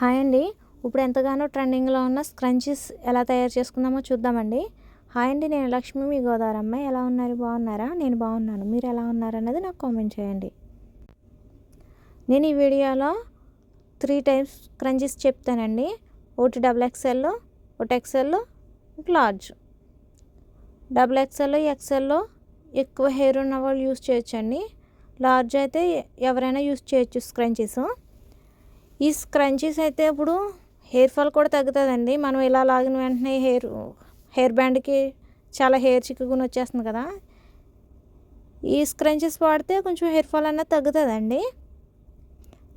Hi అండి. ఇప్పుడు ఎంతగానో ట్రెండింగ్లో ఉన్న స్క్రంచీస్ ఎలా తయారు చేసుకుందామో చూద్దామండి. హాయ్ అండి నేను లక్ష్మి మీ గోదావరి అమ్మాయి. ఎలా ఉన్నారు? బాగున్నారా? నేను బాగున్నాను. మీరు ఎలా ఉన్నారన్నది నాకు కామెంట్ చేయండి. నేను ఈ వీడియోలో త్రీ టైప్స్ క్రంచీస్ చెప్తానండి. ఒకటి డబుల్ ఎక్స్ఎల్ ఒకటి ఎక్స్ఎల్ ఒకటి లార్జ్. డబుల్ ఎక్స్ఎల్ ఎక్స్ఎల్లో ఎక్కువ హెయిర్ ఉన్న వాళ్ళు యూస్ చేయొచ్చండి. లార్జ్ అయితే ఎవరైనా యూస్ చేయొచ్చు స్క్రంచీస్. ఈ స్క్రంచీస్ అయితే ఇప్పుడు హెయిర్ ఫాల్ కూడా తగ్గుతుందండి. మనం ఇలా లాగిన వెంటనే హెయిర్ హెయిర్ బ్యాండ్కి చాలా హెయిర్ చిక్కుకుని వచ్చేస్తుంది కదా. ఈ స్క్రంచెస్ వాడితే కొంచెం హెయిర్ ఫాల్ అన్నది తగ్గుతుందండి.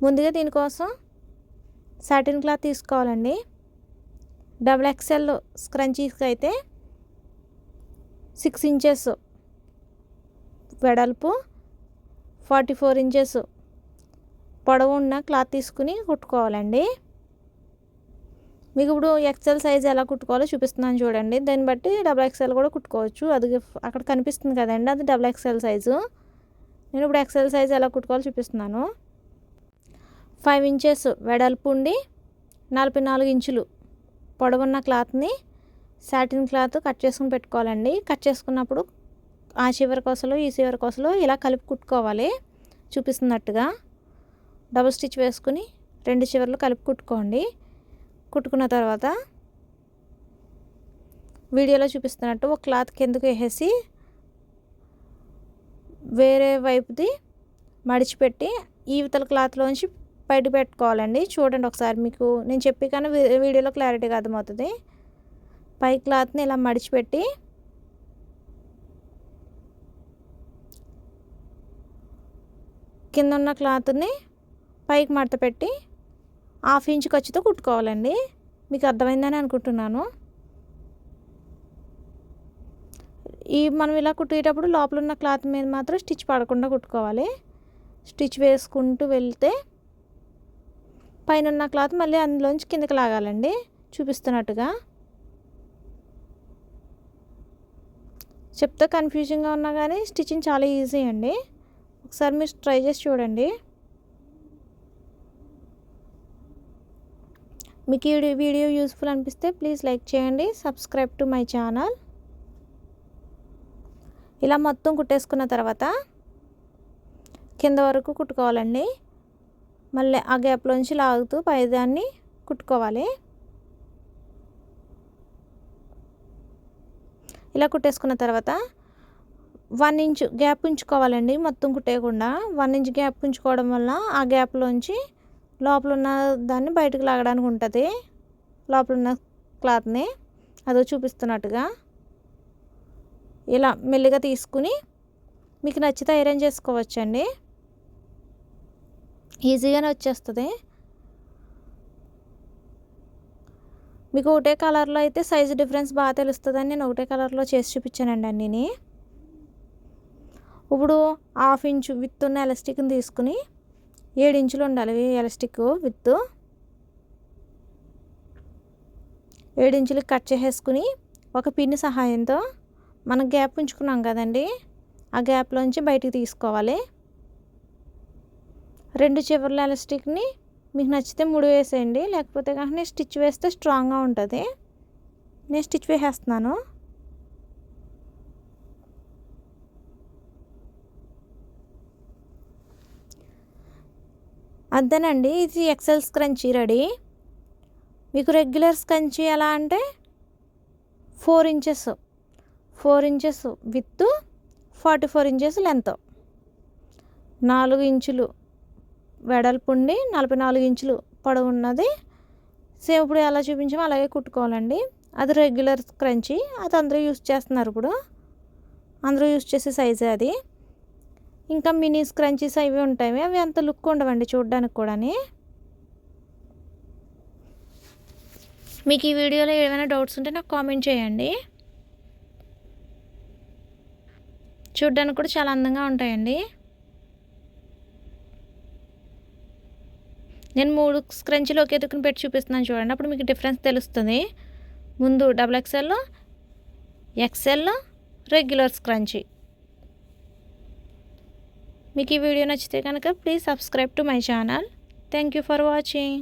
ముందుగా దీనికోసం సాటిన్ క్లాత్ తీసుకోవాలండి. డబుల్ ఎక్స్ఎల్ స్క్రంచీస్కి అయితే సిక్స్ ఇంచెస్ వెడల్పు ఫార్టీ ఫోర్ ఇంచెస్ పొడవు ఉన్న క్లాత్ తీసుకుని కుట్టుకోవాలండి. మీకు ఇప్పుడు ఎక్సెల్ సైజ్ ఎలా కుట్టుకోవాలో చూపిస్తున్నాను చూడండి. దాన్ని బట్టి డబుల్ ఎక్సెల్ కూడా కుట్టుకోవచ్చు. అది అక్కడ కనిపిస్తుంది కదండి అది డబుల్ ఎక్సెల్ సైజు నేను ఇప్పుడు ఎక్సెల్ సైజ్ ఎలా కుట్టుకోవాలో చూపిస్తున్నాను. ఫైవ్ ఇంచెస్ వెడల్పు ఉండి నలభై నాలుగు ఇంచులు పొడవున్న క్లాత్ని సాటిన్ క్లాత్ కట్ చేసుకుని పెట్టుకోవాలండి. కట్ చేసుకున్నప్పుడు ఆ చివరి కోసలు ఈ చివరి కోసలు ఇలా కలిపి కుట్టుకోవాలి. చూపిస్తున్నట్టుగా. డబుల్ స్టిచ్ వేసుకుని రెండు చివర్లు కలిపి కుట్టుకోండి. కుట్టుకున్న తర్వాత వీడియోలో చూపిస్తున్నట్టు ఒక క్లాత్ కిందకు వేసేసి వేరే వైపుది మడిచిపెట్టి ఈవతల క్లాత్లోంచి బయట పెట్టుకోవాలండి. చూడండి ఒకసారి మీకు నేను చెప్పి కానీ వీడియోలో క్లారిటీగా అర్థమవుతుంది. పై క్లాత్ని ఇలా మడిచిపెట్టి కింద ఉన్న క్లాత్ని పైకి మడత పెట్టి హాఫ్ ఇంచ్ ఖర్చుతో కుట్టుకోవాలండి. మీకు అర్థమైందని అనుకుంటున్నాను. ఈ మనం ఇలా కుట్టేటప్పుడు లోపల ఉన్న క్లాత్ మీద మాత్రం స్టిచ్ పడకుండా కుట్టుకోవాలి. స్టిచ్ వేసుకుంటూ వెళ్తే పైన ఉన్న క్లాత్ మళ్ళీ అందులోంచి కిందకి లాగాలండి. చూపిస్తున్నట్టుగా. చెప్తే కన్ఫ్యూజింగ్గా ఉన్నా కానీ స్టిచ్చింగ్ చాలా ఈజీ అండి. ఒకసారి మీరు ట్రై చేసి చూడండి. మీకు ఈ వీడియో యూస్ఫుల్ అనిపిస్తే ప్లీజ్ లైక్ చేయండి సబ్స్క్రైబ్ టు మై ఛానల్ ఇలా మొత్తం కుట్టేసుకున్న తర్వాత కింద వరకు కుట్టుకోవాలండి. మళ్ళీ ఆ గ్యాప్లోంచి లాగుతూ పైదాన్ని కుట్టుకోవాలి. ఇలా కుట్టేసుకున్న తర్వాత వన్ ఇంచ్ గ్యాప్ ఉంచుకోవాలండి మొత్తం కుట్టేయకుండా. వన్ ఇంచ్ గ్యాప్ ఉంచుకోవడం వల్ల ఆ గ్యాప్లోంచి లోపల ఉన్న దాన్ని బయటకు లాగడానికి ఉంటుంది. లోపల ఉన్న క్లాత్ని అదో చూపిస్తున్నట్టుగా ఇలా మెల్లిగా తీసుకుని మీకు నచ్చితే ఐరన్ చేసుకోవచ్చండి. ఈజీగానే వచ్చేస్తుంది. మీకు ఒకటే కలర్లో అయితే సైజు డిఫరెన్స్ బాగా తెలుస్తుందని నేను ఒకటే కలర్లో చేసి చూపించానండి అన్నీని. ఇప్పుడు హాఫ్ ఇంచు విత్ ఉన్న ఎలాస్టిక్ని తీసుకుని ఇంచులు ఉండాలి. ఎలాస్టిక్ విత్ ఏడు కట్ చేసేసుకుని ఒక పిన్ని సహాయంతో మనం గ్యాప్ ఉంచుకున్నాం కదండి. ఆ గ్యాప్లోంచి బయటికి తీసుకోవాలి. రెండు చివర్ల ఎలాస్టిక్ని మీకు నచ్చితే ముడి వేసేయండి. లేకపోతే కానీ స్టిచ్ వేస్తే స్ట్రాంగ్గా ఉంటుంది. నేను స్టిచ్ వేసేస్తున్నాను. అద్దనండి ఇది ఎక్సెల్ స్క్రంచీ రెడీ. మీకు రెగ్యులర్ స్క్రంచీ ఎలా అంటే four inches four inches with forty four inches length నాలుగు ఇంచులు వెడల్పు ఉండి నలభై నాలుగు ఇంచులు పొడవు ఉన్నది సేమ్ ఇప్పుడు ఎలా చూపించామో అలాగే కుట్టుకోవాలండి. అది రెగ్యులర్ స్క్రంచీ అది అందరూ యూస్ చేస్తున్నారు ఇప్పుడు. అందరూ యూస్ చేసే సైజే అది. ఇంకా మినీ స్క్రంచీస్ అవి ఉంటాయి. అవి అంత లుక్ ఉండవండి చూడడానికి కూడా మీకు ఈ వీడియోలో ఏమైనా డౌట్స్ ఉంటే నాకు కామెంట్ చేయండి. చూడ్డానికి కూడా చాలా అందంగా ఉంటాయండి. నేను మూడు స్క్రంచీలు ఒకే దుక్కుని పెట్టి చూపిస్తున్నాను చూడండి. అప్పుడు మీకు డిఫరెన్స్ తెలుస్తుంది. ముందు double XL XL regular scrunchie. మీకు ఈ వీడియో నచ్చితే కనుక please subscribe to my channel thank you for watching